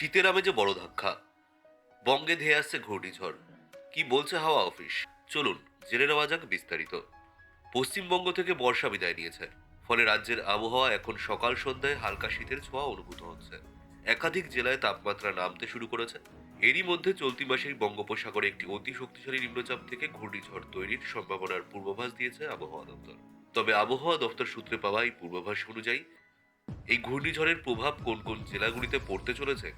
শীতের আমেজে বড় ধাক্কা। বঙ্গে ধেয়ে আসছে ঘূর্ণিঝড়। কি বলছে হাওয়া অফিস? চলুন, জেনে নেওয়া যাক বিস্তারিত। পশ্চিমবঙ্গ থেকে বর্ষা বিদায় নিয়েছে। ফলে রাজ্যের আবহাওয়া এখন সকাল সন্ধ্যায় হালকা শীতের ছোঁয়া অনুভূত হচ্ছে। একাধিক জেলায় তাপমাত্রা নামতে শুরু করেছে। এরই মধ্যে চলতি মাসেই বঙ্গোপসাগরে একটি অতি শক্তিশালী নিম্নচাপ থেকে ঘূর্ণিঝড় তৈরির সম্ভাবনার পূর্বাভাস দিয়েছে আবহাওয়া দপ্তর। তবে আবহাওয়া দপ্তর সূত্রে পাওয়া এই পূর্বাভাস অনুযায়ী এই ঘূর্ণিঝড়ের প্রভাব কোন কোন জেলাগুলিতে পড়তে চলেছে?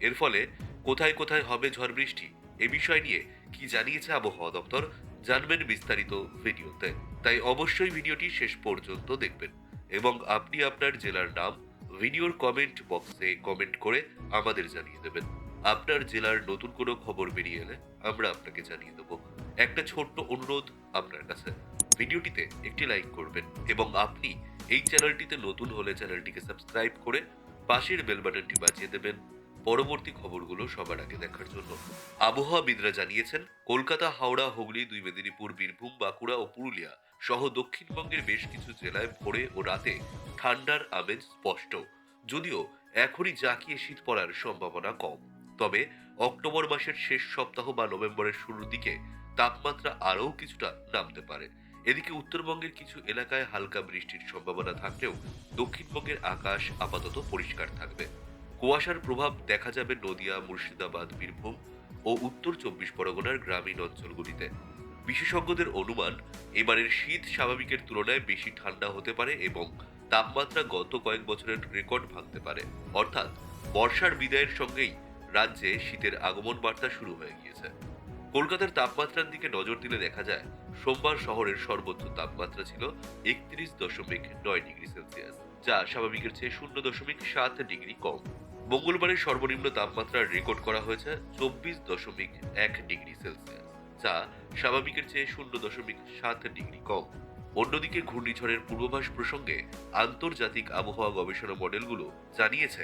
এর ফলে কোথায় কোথায় হবে ঝড় বৃষ্টি? এ বিষয় নিয়ে কি জানিয়েছে আবহাওয়া দপ্তর? জানবেন বিস্তারিত ভিডিওতে। তাই অবশ্যই ভিডিওটি শেষ পর্যন্ত দেখবেন এবং আপনি আপনার জেলার নাম ভিডিওর কমেন্ট বক্সে কমেন্ট করে আমাদের জানিয়ে দেবেন। আপনার জেলার নতুন কোনো খবর বেরিয়ে এলে আমরা আপনাকে জানিয়ে দেব। একটা ছোট্ট অনুরোধ আপনার কাছে। ভিডিওটিতে একটি লাইক করবেন এবং আপনি এই চ্যানেলটিতে নতুন হলে চ্যানেলটিকে সাবস্ক্রাইব করে পাশের বেল বাটনটি বাজিয়ে দেবেন। পরবর্তী খবরগুলো সবার আগে দেখার জন্য। আবহাওয়াবিদরা জানিয়েছেন, কলকাতা, হাওড়া, হুগলি, দুই মেদিনীপুর, বীরভূম, বাঁকুড়া ও পুরুলিয়া সহ দক্ষিণবঙ্গের বেশ কিছু জেলায় ভোরে ও রাতে ঠান্ডার আমেজ স্পষ্ট। যদিও এখনই জাঁকিয়ে শীত পড়ার সম্ভাবনা কম। তবে অক্টোবর মাসের শেষ সপ্তাহ বা নভেম্বরের শুরুর দিকে তাপমাত্রা আরও কিছুটা নামতে পারে। এদিকে উত্তরবঙ্গের কিছু এলাকায় হালকা বৃষ্টির সম্ভাবনা থাকলেও দক্ষিণবঙ্গের আকাশ আপাতত পরিষ্কার থাকবে। কুয়াশার প্রভাব দেখা যাবে নদিয়া, মুর্শিদাবাদ, বীরভূম ও উত্তর চব্বিশ পরগনার গ্রামীণ অঞ্চলগুলিতে। বিশেষজ্ঞদের অনুমান, এবারের শীত স্বাভাবিকের তুলনায় বেশি ঠান্ডা হতে পারে এবং তাপমাত্রা গত কয়েক বছরের রেকর্ড ভাঙতে পারে। অর্থাৎ বর্ষার বিদায়ের সঙ্গেই রাজ্যে শীতের আগমন বার্তা শুরু হয়ে গিয়েছে। কলকাতার তাপমাত্রার দিকে নজর দিলে দেখা যায় সোমবার শহরের সর্বোচ্চ তাপমাত্রা ছিল একত্রিশ দশমিক নয় ডিগ্রি সেলসিয়াস, যা স্বাভাবিকের চেয়ে শূন্য দশমিক সাত ডিগ্রি কম। মঙ্গলবারের সর্বনিম্ন তাপমাত্রা রেকর্ড করা হয়েছে চব্বিশ দশমিক এক ডিগ্রি সেলসিয়াস, যা স্বাভাবিকের চেয়ে শূন্য দশমিক সাত ডিগ্রি কম। অন্যদিকে ঘূর্ণিঝড়ের পূর্বাভাস প্রসঙ্গে আন্তর্জাতিক আবহাওয়া গবেষণা মডেলগুলো জানিয়েছে,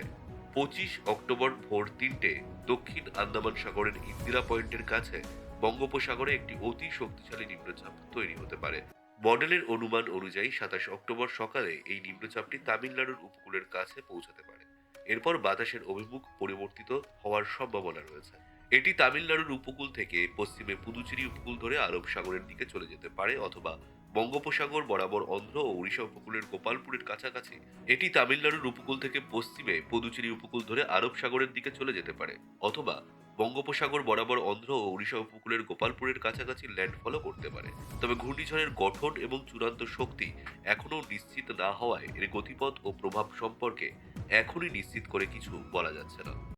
পঁচিশ অক্টোবর ভোর তিনটে দক্ষিণ আন্দামান সাগরের ইন্দিরা পয়েন্টের কাছে বঙ্গোপসাগরে একটি অতি শক্তিশালী নিম্নচাপ তৈরি হতে পারে। মডেলের অনুমান অনুযায়ী সাতাশ অক্টোবর সকালে এই নিম্নচাপটি তামিলনাড়ুর উপকূলের কাছে পৌঁছাতে পারে। এরপর বাতাসের অভিমুখ পরিবর্তিত হওয়ার সম্ভাবনা রয়েছে। এটি তামিলনাড়ুর উপকূল থেকে পশ্চিমে পুদুচেরি উপকূল ধরে আরব সাগরের দিকে চলে যেতে পারে অথবা বঙ্গোপসাগর বরাবর অন্ধ্র ও ওড়িশা উপকূলের গোপালপুরের কাছাকাছি। এটি তামিলনাড়ুর উপকূল থেকে পশ্চিমে পুদুচেরি উপকূল ধরে আরব সাগরের দিকে চলে যেতে পারে অথবা বঙ্গোপসাগর বরাবর অন্ধ্র ও ওড়িশা উপকূলের গোপালপুরের কাছাকাছি ল্যান্ডফলও করতে পারে। তবে ঘূর্ণিঝড়ের গঠন এবং চূড়ান্ত শক্তি এখনও নিশ্চিত না হওয়ায় এর গতিপথ ও প্রভাব সম্পর্কে এখনই নিশ্চিত করে কিছু বলা যাচ্ছে না।